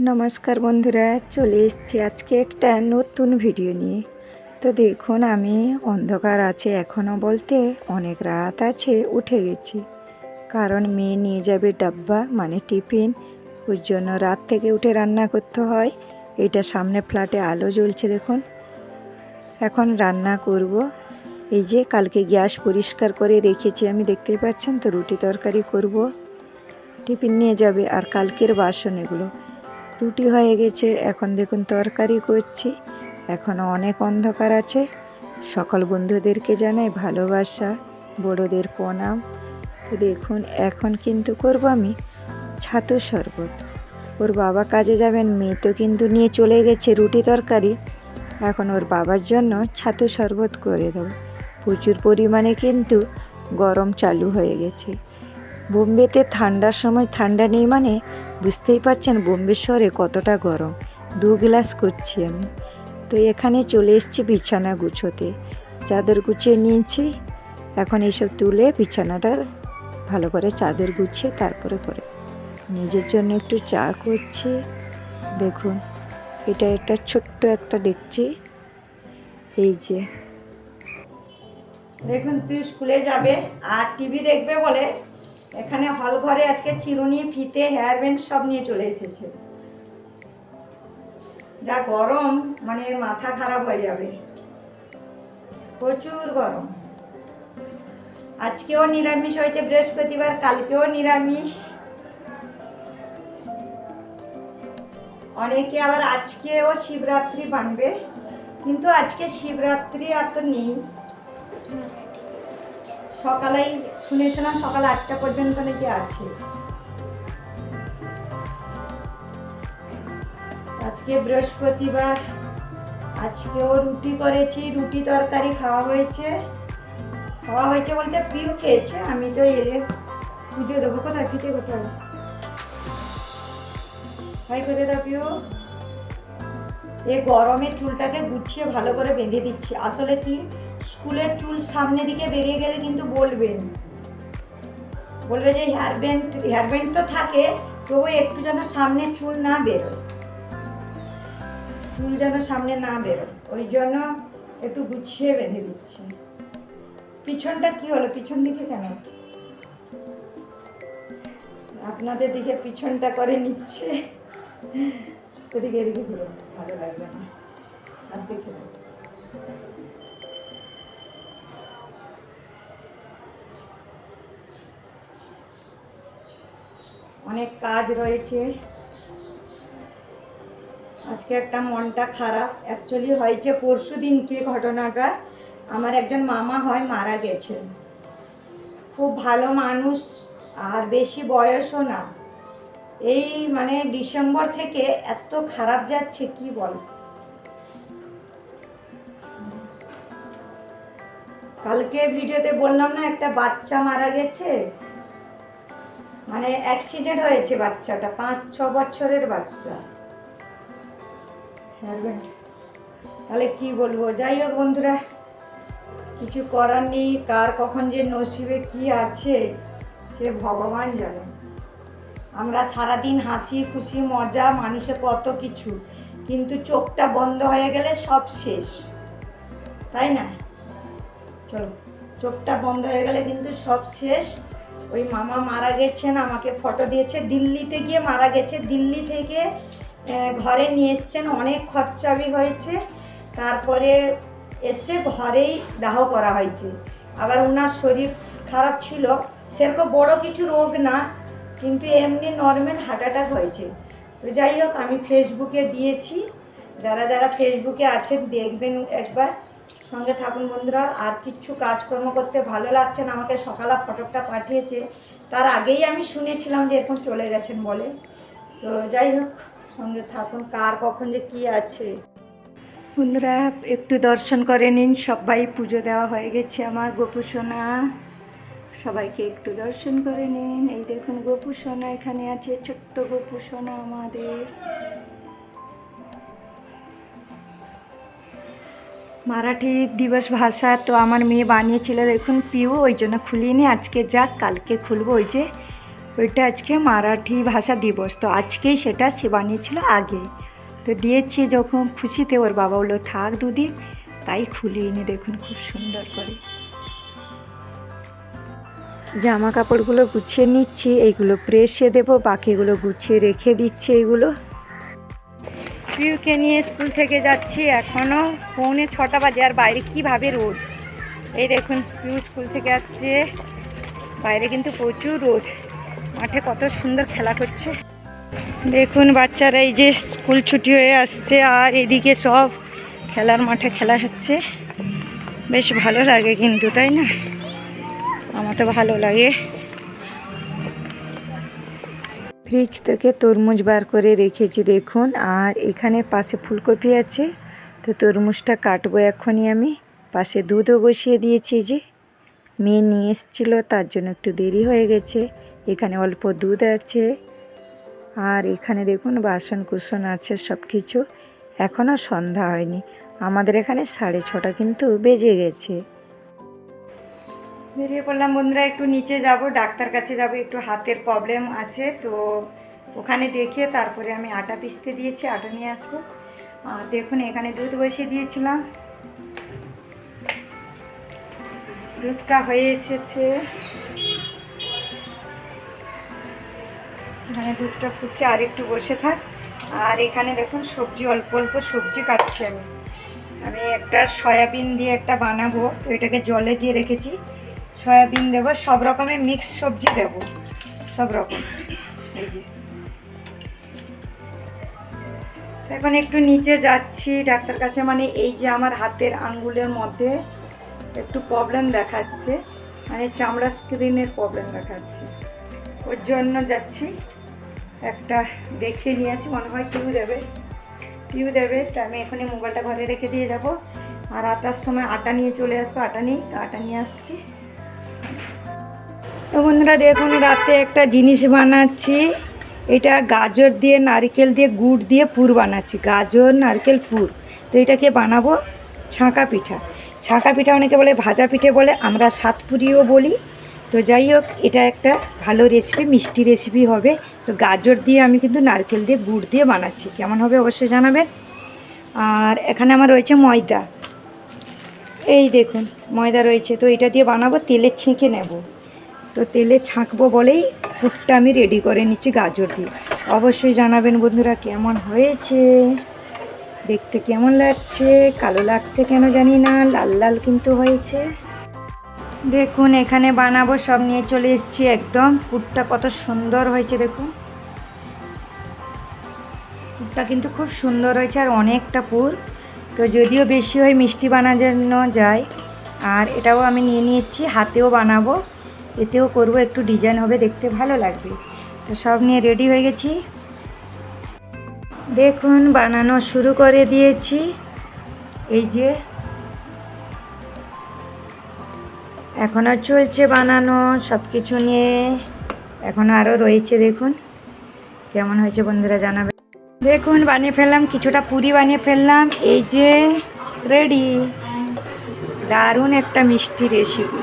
নমস্কার বন্ধুরা, চলে এসেছি আজকে একটা নতুন ভিডিও নিয়ে। তো দেখুন, আমি অন্ধকার আছে এখনও বলতে অনেক রাত আছে, উঠে গেছি। কারণ মেয়ে নিয়ে যাবে ডাব্বা মানে টিফিন। ওর জন্য রাত থেকে উঠে রান্না করতে হয়। এটা সামনে ফ্ল্যাটে আলো জ্বলছে, দেখুন। এখন রান্না করব। এই যে কালকে গ্যাস পরিষ্কার করে রেখেছি, আমি দেখতেই পাচ্ছেন তো, রুটি তরকারি করব। টিফিন নিয়ে যাবে আর কালকের বাসন এগুলো। রুটি হয়ে গেছে। এখন দেখুন তরকারি করছি। এখনও অনেক অন্ধকার আছে। সকল বন্ধুদেরকে জানাই ভালোবাসা, বড়োদের প্রণাম। দেখুন, এখন কিন্তু করব আমি ছাতু শরবত। ওর বাবা কাজে যাবেন, মেয়ে তো কিন্তু নিয়ে চলে গেছে রুটি তরকারি। এখন ওর বাবার জন্য ছাতু শরবত করে দেবো। প্রচুর পরিমাণে কিন্তু গরম চালু হয়ে গেছে। বোম্বেতে ঠান্ডার সময় ঠান্ডা নেই মানে বুঝতেই পারছেন বোম্বে শহরে কতটা গরম। দু গ্লাস করছি আমি। তো এখানে চলে এসেছি বিছানা গুছোতে। চাদর গুছিয়ে নিয়েছি। এখন এইসব তুলে বিছানাটা ভালো করে চাদর গুছিয়ে তারপরে করে নিজের জন্য একটু চা করছি। দেখুন, এটা একটা ছোট্ট একটা দেখছি এই যে। দেখুন, তুই স্কুলে যাবে আর টিভি দেখবে বলে এখানে হল ঘরে আজকে চিরুনি, ফিতে হেয়ার ব্যান্ড সব নিয়ে চলে এসেছে। যা গরম মানে মাথা খারাপ হয়ে যাবে। প্রচুর গরম। আজকেও নিরামিষ হয়েছে, বৃহস্পতিবার কালকেও নিরামিষ। অনেকে আবার আজকেও শিবরাত্রি বানবে কিন্তু আজকে শিবরাত্রি আর তো নেই। সকালেই শুনেছিলাম সকাল আটটা পর্যন্ত নাকি আছে। আজকে বৃহস্পতিবার, আজকেও রুটি করেছি, রুটি তরকারি খাওয়া হয়েছে। খাওয়া হয়েছে বলতে পিউ খেয়েছে, আমি তো এলে পুজো দেবো কোথায় ফিতে কোথায়? হাই করে দাও পিউ এ গরমে চুলটাকে গুছিয়ে ভালো করে বেঁধে দিচ্ছি। আসলে কি স্কুলের চুল সামনে দিকে বেরিয়ে গেলে কিন্তু বলবেন। বলবে যে হেয়ার ব্যান্ড হেয়ার ব্যান্ড তো থাকে, তবু একটু যেন সামনে চুল না বেরোয়। চুল যেন সামনে না বেরোয়। ওই জন্য একটু গুছিয়ে বেঁধে দিচ্ছি। পিছনটা কি হলো? পিছন দিকে কেন? আপনাদের দিকে পিছনটা করে নিচ্ছে। এদিকে ঘুরে ভালো লাগবে না। আর দেখে অনেক কাজ রয়েছে। আজকে একটা মনটা খারাপ। অ্যাকচুয়ালি হয়েছে পরশু দিনকে ঘটনাটা। আমার একজন মামা হয়, মারা গেছেন। খুব ভালো মানুষ, আর বেশি বয়সও না। এই মানে ডিসেম্বর থেকে এত খারাপ যাচ্ছে, কি বল? কালকে ভিডিওতে বললাম না, একটা বাচ্চা মারা গেছে? মানে অ্যাক্সিডেন্ট হয়েছে বাচ্চাটা, পাঁচ, ছ বছরের বাচ্চা। তাহলে কি বলব? যাই হোক বন্ধুরা, কিছু করার নেই, কার কখন যে নসিবে, কি আছে, সে ভগবান জানে। আমরা সারাদিন হাসি, খুশি, মজা মানুষের কত কিছু, কিন্তু চোখটা বন্ধ হয়ে গেলে সব শেষ। তাই না? চলো, চোখটা বন্ধ হয়ে গেলে কিন্তু সব শেষ। ওই মামা মারা গেছেন, আমাকে ফটো দিয়েছে। দিল্লিতে গিয়ে মারা গেছে। দিল্লি থেকে ঘরে নিয়ে এসছেন। অনেক খরচাবি হয়েছে। তারপরে এসে ঘরেই দাহ করা হয়েছে। আবার ওনার শরীর খারাপ ছিল। সেরকম বড় কিছু রোগ না, কিন্তু এমনি নর্মাল হার্ট অ্যাটাক হয়েছে। তো যাই হোক, আমি ফেসবুকে দিয়েছি। যারা যারা ফেসবুকে আছেন, দেখবেন একবার। সঙ্গে থাকুন বন্ধুরা, আর কিচ্ছু কাজকর্ম করতে ভালো লাগছে না, আমাকে সকালে ফটোটা পাঠিয়েছে। তার আগেই আমি শুনেছিলাম যে এরকম চলে গেছেন বলে। তো যাই হোক, সঙ্গে থাকুন, কার কখন যে কি আছে। বন্ধুরা, একটু দর্শন করে নিন, সবাই পুজো দেওয়া হয়ে গেছে আমার গোপুসোনা। সবাইকে একটু দর্শন করে নিন। এই দেখুন, গোপুসোনা এখানে আছে, ছোট্ট গোপুসোনা আমাদের। মারাঠি দিবস ভাষা তো আমার মেয়ে বানিয়েছিল, দেখুন, পিউ, ওই জন্য খুলিনি আজকে যাক কালকে খুলবো, ওই যে, ওইটা আজকে মারাঠি ভাষা দিবস। তো আজকেই সেটা সে বানিয়েছিল আগে। তো দিয়েছি যখন খুশিতে, ওর বাবা বলল, থাক দুদিন তাই খুলে এনে দেখুন, খুব সুন্দর করে। জামা কাপড়গুলো গুছিয়ে নিচ্ছি এইগুলো প্রেসে দেবো, বাকিগুলো গুছিয়ে রেখে দিচ্ছি এইগুলো পিউকে নিয়ে স্কুল থেকে যাচ্ছি এখনও পৌনে ছটা বাজে, আর বাইরে কীভাবে রোদ? এই দেখুন, পিউ স্কুল থেকে আসছে। বাইরে কিন্তু প্রচুর রোদ। মাঠে কত সুন্দর খেলা করছে। দেখুন বাচ্চারা, এই যে স্কুল ছুটি হয়ে আসছে, আর এদিকে সব খেলার মাঠে খেলা হচ্ছে। বেশ ভালো লাগে কিন্তু, তাই না? আমার তো ভালো লাগে। ফ্রিজ থেকে তরমুজ বার করে রেখেছি, দেখুন। আর এখানে পাশে ফুলকপি আছে। তো তরমুজটা কাটবো এখনই আমি। পাশে দুধও বসিয়ে দিয়েছি যে। মেয়ে নিয়ে এসেছিল, তার জন্য একটু দেরি হয়ে গেছে। এখানে অল্প দুধ আছে। আর এখানে দেখুন বাসন কুসন আছে সব কিছু এখনও সন্ধ্যা হয়নি। আমাদের এখানে সাড়ে ছটা কিন্তু বেজে গেছে। বেরিয়ে পড়লাম। বন্ধুরা, একটু নিচে যাব, ডাক্তার কাছে যাব, একটু হাতের প্রবলেম আছে, তো ওখানে দেখে তারপরে আমি আটা পিসতে দিয়েছি, আটা নিয়ে আসব। আর দেখুন, এখানে দুধ বসিয়ে দিয়েছিলাম। দুধটা হয়ে এসেছে। এখানে দুধটা ফুটছে, আর একটু বসে থাক। আর এখানে দেখুন, সবজি, অল্প অল্প সবজি কাটছি আমি। আমি একটা সয়াবিন দিয়ে একটা বানাবো, তো এটাকে জলে দিয়ে রেখেছি। সয়াবিন দেবো, সব রকমের মিক্স সবজি দেব। সব রকম। এই যে। এখন একটু নিচে যাচ্ছি ডাক্তার কাছে মানে এই যে আমার হাতের আঙ্গুলের মধ্যে একটু প্রবলেম দেখাচ্ছে মানে চামড়া স্ক্রিনের প্রবলেম দেখাচ্ছে। ওর জন্য যাচ্ছি, একটা দেখিয়ে নিয়ে আসি, মনে হয় টিউ দেবে। টিউ দেবে, তা আমি এখানে মোবাইলটা ঘরে রেখে দিয়ে যাব। আর আটার সময় আটা নিয়ে চলে আসব, আটা নিই আটা নিয়ে আসছি। তো বন্ধুরা দেখুন, রাতে একটা জিনিস বানাচ্ছি। এটা গাজর দিয়ে নারকেল দিয়ে গুড় দিয়ে পুর বানাচ্ছি। গাজর, নারকেল, পুর। তো এটাকে বানাবো ছাঁকা পিঠা। ছাঁকা পিঠা অনেকে বলে ভাজা পিঠে বলে, আমরা সাতপুরিও বলি। তো যাই হোক, এটা একটা ভালো রেসিপি মিষ্টি রেসিপি হবে। তো গাজর দিয়ে আমি কিন্তু নারকেল দিয়ে গুড় দিয়ে বানাচ্ছি। কেমন হবে অবশ্যই জানাবেন। আর এখানে আমার রয়েছে ময়দা। এই দেখুন, ময়দা রয়েছে। তো এটা দিয়ে বানাবো, তেলে ছেঁকে নেব। তো তেলে ছাঁকবো বলেই পুরটা আমি রেডি করে নিচ্ছি গাজর দিয়ে। অবশ্যই জানাবেন বন্ধুরা কেমন হয়েছে, দেখতে কেমন লাগছে, কালো লাগছে কেন জানি না, লাল লাল কিন্তু হয়েছে। দেখুন, এখানে বানাবো সব নিয়ে চলে এসেছি একদম। পুরটা কত সুন্দর হয়েছে, দেখুন। পুরটা কিন্তু খুব সুন্দর হয়েছে আর অনেকটা পুর। তো যদিও বেশি হয় মিষ্টি বানানো যায়, আর এটাও আমি নিয়ে নিয়েছি, হাতেও বানাবো। এতেও করব, একটু ডিজাইন হবে, দেখতে ভালো লাগবে। তো সব নিয়ে রেডি হয়ে গেছি। দেখুন, বানানো শুরু করে দিয়েছি। এই যে এখনও চলছে বানানো সব কিছু নিয়ে এখন আরও রয়েছে, দেখুন। কেমন হয়েছে বন্ধুরা জানাবে। দেখুন, বানিয়ে ফেললাম, কিছুটা পুরি বানিয়ে ফেললাম। এই যে রেডি দারুণ একটা মিষ্টি রেসিপি